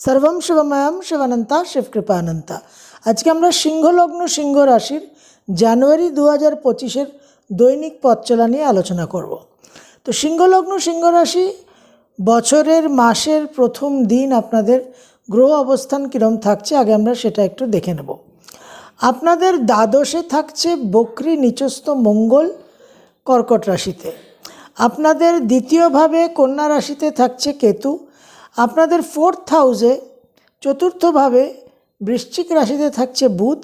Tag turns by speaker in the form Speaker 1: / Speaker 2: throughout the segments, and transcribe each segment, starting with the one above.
Speaker 1: সর্বম শিবময়াম শিবানন্তা শিবকৃপানন্তা। আজকে আমরা সিংহলগ্ন সিংহ রাশির জানুয়ারি দু হাজার পঁচিশের দৈনিক পথ চলা নিয়ে আলোচনা করব। তো সিংহলগ্ন সিংহ রাশি বছরের মাসের প্রথম দিন আপনাদের গ্রহ অবস্থান কীরম থাকছে আগে আমরা সেটা একটু দেখে নেব। আপনাদের দ্বাদশে থাকছে বকরি নিচস্থ মঙ্গল কর্কট রাশিতে। আপনাদের দ্বিতীয়ভাবে কন্যা রাশিতে থাকছে কেতু। আপনাদের ফোর্থ হাউসে চতুর্থভাবে বৃশ্চিক রাশিতে থাকছে বুধ,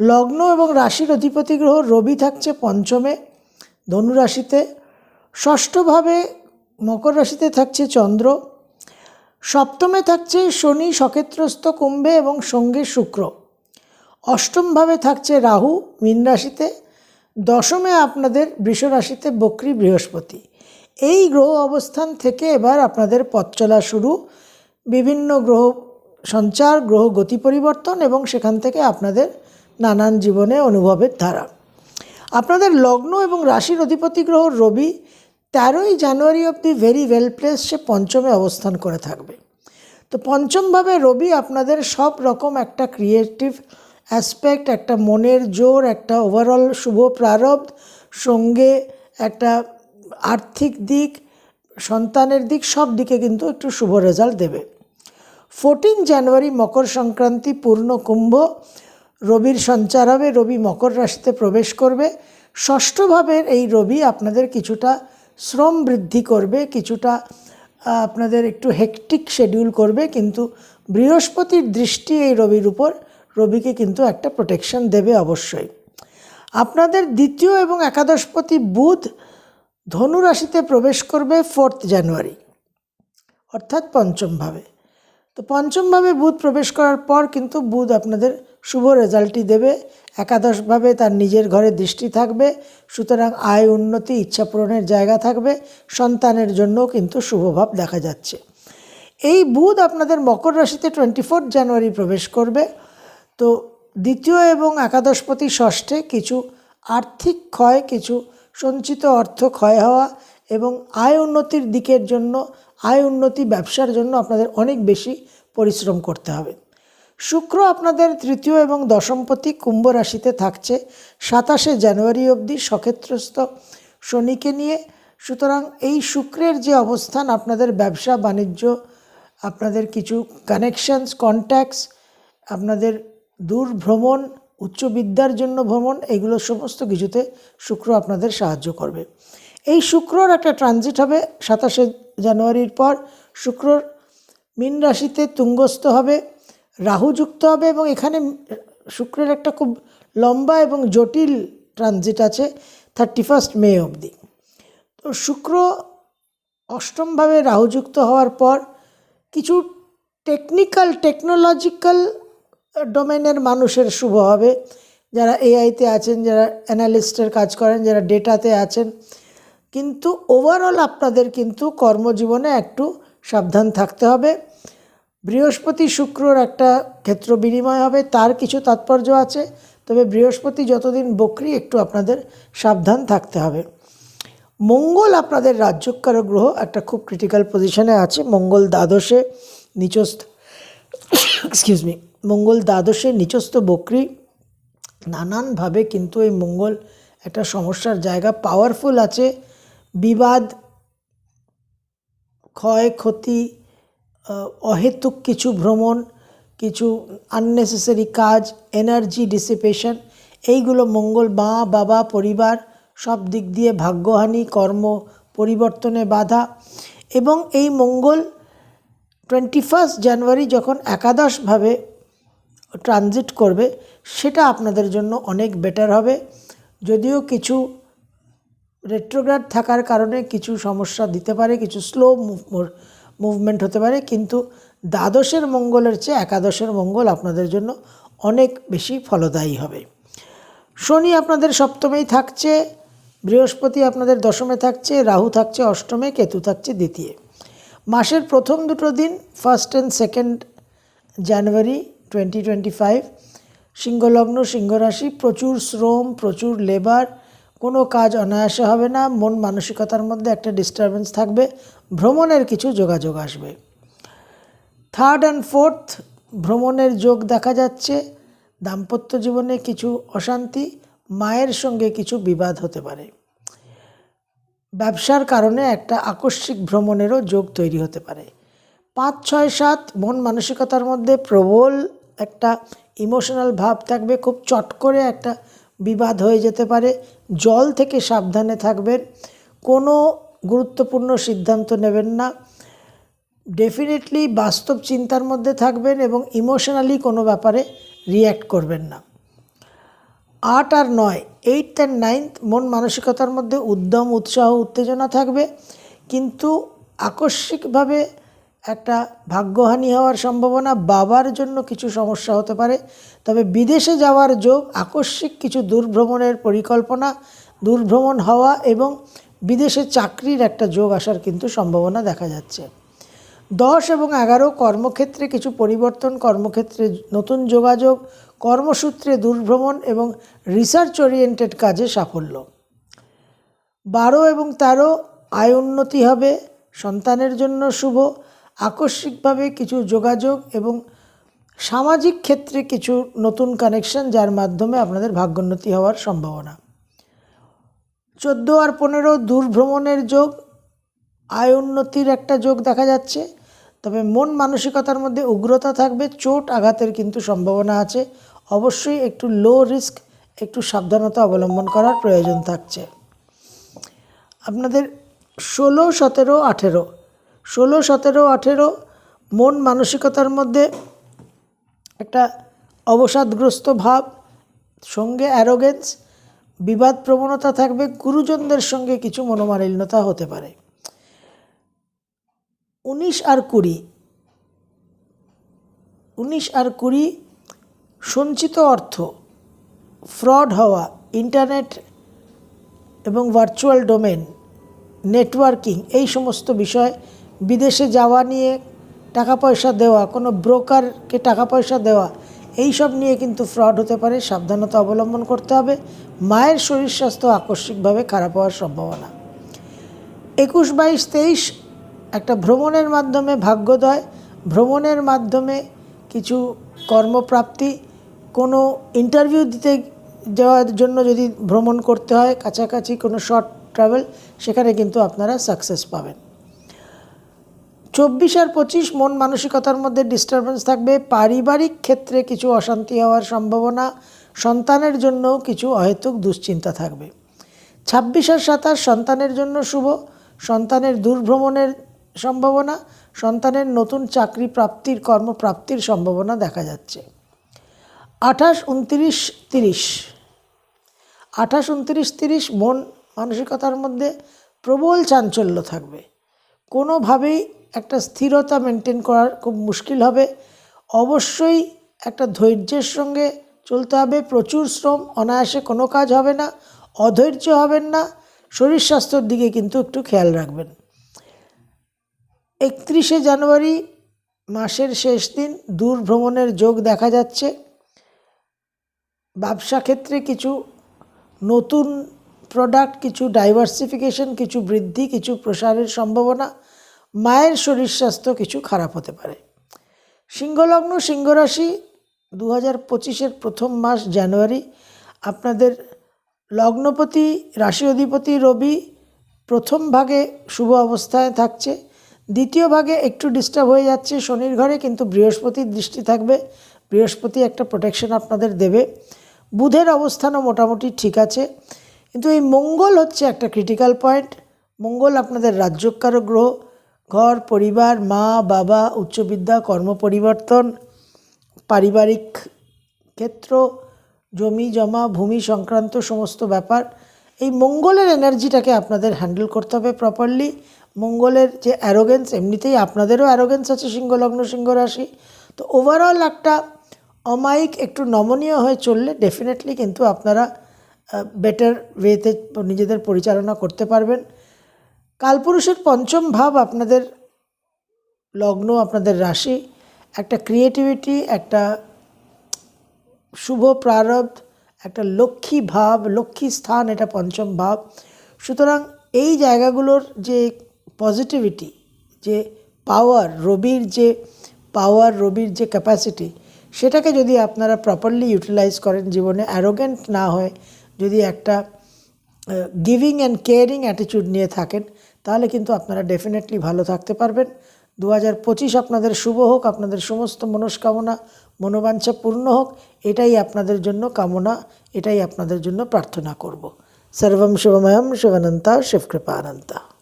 Speaker 1: লগ্ন এবং রাশির অধিপতি গ্রহ রবি থাকছে পঞ্চমে, ধনু রাশিতে, ষষ্ঠভাবে মকর রাশিতে থাকছে চন্দ্র, সপ্তমে থাকছে শনি সকেত্রস্থ কুম্ভে এবং সঙ্গে শুক্র, অষ্টমভাবে থাকছে রাহু, মীন রাশিতে, দশমে আপনাদের বৃষ রাশিতে বক্রী বৃহস্পতি। এই গ্রহ অবস্থান থেকে এবার আপনাদের পথ চলা শুরু। বিভিন্ন গ্রহ সঞ্চার, গ্রহ গতি পরিবর্তন এবং সেখান থেকে আপনাদের নানান জীবনে অনুভবের ধারা। আপনাদের লগ্ন এবং রাশির অধিপতি গ্রহ রবি তেরোই জানুয়ারি অবধি ভেরি ওয়েল প্লেস সে পঞ্চমে অবস্থান করে থাকবে। তো পঞ্চমভাবে রবি আপনাদের সব রকম একটা ক্রিয়েটিভ অ্যাসপেক্ট একটা মনের জোর, একটা ওভারঅল শুভ প্রারব্ধ, সঙ্গে একটা আর্থিক দিক, সন্তানের দিক, সব দিকে কিন্তু একটু শুভ রেজাল্ট দেবে। ফোরটিন জানুয়ারি মকর সংক্রান্তি, পূর্ণ কুম্ভ, রবির সঞ্চার হবে, রবি মকর রাশিতে প্রবেশ করবে। ষষ্ঠভাবের এই রবি আপনাদের কিছুটা শ্রম বৃদ্ধি করবে, কিছুটা আপনাদের একটু হেকটিক শেডিউল করবে, কিন্তু বৃহস্পতির দৃষ্টি এই রবির উপর, রবিকে কিন্তু একটা প্রোটেকশন দেবে অবশ্যই। আপনাদের দ্বিতীয় এবং একাদশপতি বুধ ধনু রাশিতে প্রবেশ করবে ফোর্থ জানুয়ারি অর্থাৎ পঞ্চমভাবে। তো পঞ্চমভাবে বুধ প্রবেশ করার পর কিন্তু বুধ আপনাদের শুভ রেজাল্টই দেবে। একাদশভাবে তার নিজের ঘরে দৃষ্টি থাকবে, সুতরাং আয়, উন্নতি, ইচ্ছা পূরণের জায়গা থাকবে, সন্তানের জন্য কিন্তু শুভভাব দেখা যাচ্ছে। এই বুধ আপনাদের মকর রাশিতে টোয়েন্টি ফোর্থ জানুয়ারি প্রবেশ করবে। তো দ্বিতীয় এবং একাদশপতি ষষ্ঠে কিছু আর্থিক ক্ষয়, কিছু সঞ্চিত অর্থ ক্ষয় হওয়া এবং আয় উন্নতির দিকের জন্য, আয় উন্নতি ব্যবসার জন্য আপনাদের অনেক বেশি পরিশ্রম করতে হবে। শুক্র আপনাদের তৃতীয় এবং দশমপতি কুম্ভ রাশিতে থাকছে। সাতাশে জানুয়ারি অবধি সক্ষেত্রস্থ শনিকে নিয়ে। সুতরাং এই শুক্রের যে অবস্থান, আপনাদের ব্যবসা, বাণিজ্য, আপনাদের কিছু কানেকশনস কন্ট্যাক্টস আপনাদের দূর ভ্রমণ উচ্চ বিদ্যার জন্য ভ্রমণ, এগুলো সমস্ত কিছুতে শুক্র আপনাদের সাহায্য করবে। এই শুক্রর একটা ট্রানজিট হবে সাতাশে জানুয়ারির পর। শুক্রর মীন রাশিতে তুঙ্গস্থ হবে, রাহু যুক্ত হবে এবং এখানে শুক্রের একটা খুব লম্বা এবং জটিল ট্রানজিট আছে থার্টি ফার্স্ট মে অবধি। তো শুক্র অষ্টমভাবে রাহুযুক্ত হওয়ার পর কিছু টেকনিক্যাল টেকনোলজিক্যাল ডোমেনের মানুষের শুভ হবে। যারা এআইতে আছেন, যারা অ্যানালিস্টের কাজ করেন, যারা ডেটাতে আছেন, কিন্তু ওভারঅল আপনাদের কিন্তু কর্মজীবনে একটু সাবধান থাকতে হবে। বৃহস্পতি শুক্রর একটা ক্ষেত্র বিনিময় হবে, তার কিছু তাৎপর্য আছে, তবে বৃহস্পতি যতদিন বকরি, একটু আপনাদের সাবধান থাকতে হবে। মঙ্গল আপনাদের রাজ্যকার গ্রহ, একটা খুব ক্রিটিক্যাল পজিশনে আছে, মঙ্গল দ্বাদশে, নিচস্থ এক্সকিউজ মি মঙ্গল দ্বাদশে নিচস্থ বকরি নানানভাবে কিন্তু এই মঙ্গল একটা সমস্যার জায়গা। পাওয়ারফুল আছে। বিবাদ ক্ষয়ক্ষতি অহেতুক কিছু ভ্রমণ, কিছু আননেসেসারি কাজ এনার্জি ডিসিপেশন এইগুলো মঙ্গল মা, বাবা, পরিবার সব দিক দিয়ে ভাগ্যহানি, কর্ম, পরিবর্তনে বাধা। এবং এই মঙ্গল টোয়েন্টি ফার্স্ট জানুয়ারি যখন একাদশভাবে ট্রানজিট করবে, সেটা আপনাদের জন্য অনেক বেটার হবে। যদিও কিছু রেট্রোগ্রাড থাকার কারণে কিছু সমস্যা দিতে পারে, কিছু স্লো মুভমেন্ট হতে পারে, কিন্তু দ্বাদশের মঙ্গলের চেয়ে একাদশের মঙ্গল আপনাদের জন্য অনেক বেশি ফলদায়ী হবে। শনি আপনাদের সপ্তমেই থাকছে, বৃহস্পতি আপনাদের দশমে থাকছে, রাহু থাকছে অষ্টমে, কেতু থাকছে দ্বিতীয়। মাসের প্রথম দুটো দিন first and second January twenty twenty five সিংহলগ্ন, সিংহরাশি, প্রচুর শ্রম, প্রচুর লেবার কোনো কাজ অনায়াসে হবে না, মন মানসিকতার মধ্যে একটা ডিস্টারবেন্স থাকবে, ভ্রমণের কিছু যোগাযোগ আসবে। থার্ড অ্যান্ড ফোর্থ ভ্রমণের যোগ দেখা যাচ্ছে, দাম্পত্য জীবনে কিছু অশান্তি, মায়ের সঙ্গে কিছু বিবাদ হতে পারে। ব্যবসার কারণে একটা আকস্মিক ভ্রমণেরও যোগ তৈরি হতে পারে। পাঁচ, ছয়, সাত, মন মানসিকতার মধ্যে প্রবল একটা ইমোশনাল ভাব থাকবে, খুব চট করে একটা বিবাদ হয়ে যেতে পারে। জল থেকে সাবধানে থাকবেন, কোনো গুরুত্বপূর্ণ সিদ্ধান্ত নেবেন না। ডেফিনেটলি বাস্তব চিন্তার মধ্যে থাকবেন এবং ইমোশনালি কোনো ব্যাপারে রিয়্যাক্ট করবেন না। আট আর নয় এইট অ্যান্ড নাইনথ মন মানসিকতার মধ্যে উদ্যম, উৎসাহ, উত্তেজনা থাকবে। কিন্তু আকস্মিকভাবে একটা ভাগ্যহানি হওয়ার সম্ভাবনা বাবার জন্য কিছু সমস্যা হতে পারে। তবে বিদেশে যাওয়ার যোগ, আকস্মিক কিছু দূরভ্রমণের পরিকল্পনা, দূরভ্রমণ হওয়া এবং বিদেশে চাকরির একটা যোগ আসার কিন্তু সম্ভাবনা দেখা যাচ্ছে। দশ এবং এগারো কর্মক্ষেত্রে কিছু পরিবর্তন, কর্মক্ষেত্রে নতুন যোগাযোগ কর্মসূত্রে দূরভ্রমণ এবং রিসার্চ ওরিয়েন্টেড কাজে সাফল্য। বারো এবং তেরো, আয় উন্নতি হবে, সন্তানের জন্য শুভ, আকস্মিকভাবে কিছু যোগাযোগ এবং সামাজিক ক্ষেত্রে কিছু নতুন কানেকশন যার মাধ্যমে আপনাদের ভাগ্যোন্নতি হওয়ার সম্ভাবনা। চোদ্দ আর পনেরো, দূরভ্রমণের যোগ, আয় উন্নতির একটা যোগ দেখা যাচ্ছে। তবে মন মানসিকতার মধ্যে উগ্রতা থাকবে, চোট আঘাতের কিন্তু সম্ভাবনা আছে। অবশ্যই একটু লো রিস্ক একটু সাবধানতা অবলম্বন করার প্রয়োজন থাকছে। আপনাদের ষোলো, সতেরো, আঠেরো। ষোলো, সতেরো, আঠেরো মন মানসিকতার মধ্যে একটা অবসাদগ্রস্ত ভাব, সঙ্গে অ্যারোগেন্স বিবাদ প্রবণতা থাকবে। গুরুজনদের সঙ্গে কিছু মনোমালিন্যতা হতে পারে। উনিশ আর কুড়ি। উনিশ আর কুড়ি সঞ্চিত অর্থ, ফ্রড হওয়া, ইন্টারনেট এবং ভার্চুয়াল ডোমেন, নেটওয়ার্কিং, এই সমস্ত বিষয়, বিদেশে যাওয়া নিয়ে টাকা পয়সা দেওয়া, কোনো ব্রোকারকে টাকা পয়সা দেওয়া, এই সব নিয়ে কিন্তু ফ্রড হতে পারে, সাবধানতা অবলম্বন করতে হবে, মায়ের শরীর স্বাস্থ্য আকস্মিকভাবে খারাপ হওয়ার সম্ভাবনা। একুশ বাইশ তেইশ একটা ভ্রমণের মাধ্যমে ভাগ্যোদয়, ভ্রমণের মাধ্যমে কিছু কর্মপ্রাপ্তি, কোনো ইন্টারভিউ দিতে যাওয়ার জন্য যদি ভ্রমণ করতে হয়, কাছাকাছি কোনো শর্ট ট্রাভেল সেখানে কিন্তু আপনারা সাকসেস পাবেন। চব্বিশ আর পঁচিশ, মন মানসিকতার মধ্যে ডিস্টারবেন্স থাকবে। পারিবারিক ক্ষেত্রে কিছু অশান্তি হওয়ার সম্ভাবনা, সন্তানের জন্যও কিছু অহেতুক দুশ্চিন্তা থাকবে। ছাব্বিশ আর সাতাশ, সন্তানের জন্য শুভ। সন্তানের দূরভ্রমণের সম্ভাবনা, সন্তানের নতুন চাকরি প্রাপ্তির, কর্মপ্রাপ্তির সম্ভাবনা দেখা যাচ্ছে। আঠাশ উনত্রিশ তিরিশ। আঠাশ উনত্রিশ তিরিশ মন মানসিকতার মধ্যে প্রবল চাঞ্চল্য থাকবে। কোনোভাবেই একটা স্থিরতা মেনটেন করার খুব মুশকিল হবে। অবশ্যই একটা ধৈর্যের সঙ্গে চলতে হবে। প্রচুর শ্রম, অনায়াসে কোনো কাজ হবে না, অধৈর্য হবেন না। শরীর স্বাস্থ্যের দিকে কিন্তু একটু খেয়াল রাখবেন। একত্রিশে জানুয়ারি মাসের শেষ দিন দূর ভ্রমণের যোগ দেখা যাচ্ছে। ব্যবসা ক্ষেত্রে কিছু নতুন প্রোডাক্ট কিছু ডাইভার্সিফিকেশন কিছু বৃদ্ধি, কিছু প্রসারের সম্ভাবনা, মায়ের শরীর স্বাস্থ্য কিছু খারাপ হতে পারে। সিংহলগ্ন সিংহরাশি দু হাজার পঁচিশের প্রথম মাস জানুয়ারি, আপনাদের লগ্নপতি, রাশি অধিপতি রবি প্রথম ভাগে শুভ অবস্থায় থাকছে। দ্বিতীয় ভাগে একটু ডিস্টার্ব হয়ে যাচ্ছে শনির ঘরে, কিন্তু বৃহস্পতির দৃষ্টি থাকবে। বৃহস্পতি একটা প্রোটেকশন আপনাদের দেবে। বুধের অবস্থানও মোটামুটি ঠিক আছে। কিন্তু এই মঙ্গল হচ্ছে একটা ক্রিটিক্যাল পয়েন্ট মঙ্গল আপনাদের রাজ্যকারক গ্রহ। ঘর, পরিবার, মা, বাবা উচ্চবিদ্যা কর্ম পরিবর্তন, পারিবারিক ক্ষেত্র, জমি, জমা, ভূমি সংক্রান্ত সমস্ত ব্যাপার। এই মঙ্গলের এনার্জিটাকে আপনাদের হ্যান্ডেল করতে হবে প্রপারলি মঙ্গলের যে অ্যারোগেন্স এমনিতেই আপনাদেরও অ্যারোগেন্স আছে সিংহলগ্ন সিংহ রাশি তো ওভারঅল একটা অমায়িক, একটু নমনীয় হয়ে চললে ডেফিনেটলি কিন্তু আপনারা বেটার ওয়েতে নিজেদের পরিচালনা করতে পারবেন। কালপুরুষের পঞ্চম ভাব আপনাদের লগ্ন, আপনাদের রাশি। একটা ক্রিয়েটিভিটি একটা শুভ প্রারব্ধ একটা লক্ষ্মী ভাব, লক্ষ্মী স্থান, এটা পঞ্চম ভাব। সুতরাং এই জায়গাগুলোর যে পজিটিভিটি যে পাওয়ার রবির যে পাওয়ার রবির যে ক্যাপাসিটি সেটাকে যদি আপনারা প্রপারলি ইউটিলাইজ করেন জীবনে অ্যারোগেন্ট না হয় যদি একটা গিভিং অ্যান্ড কেয়ারিং অ্যাটিচিউড নিয়ে থাকেন, তাহলে কিন্তু আপনারা ডেফিনেটলি ভালো থাকতে পারবেন। দু হাজার পঁচিশ আপনাদের শুভ হোক, আপনাদের সমস্ত মনস্কামনা মনোবাঞ্ছা পূর্ণ হোক, এটাই আপনাদের জন্য কামনা, এটাই আপনাদের জন্য প্রার্থনা করব। সর্বম শুভময়ম শিবানন্তা শিবকৃপানন্তা।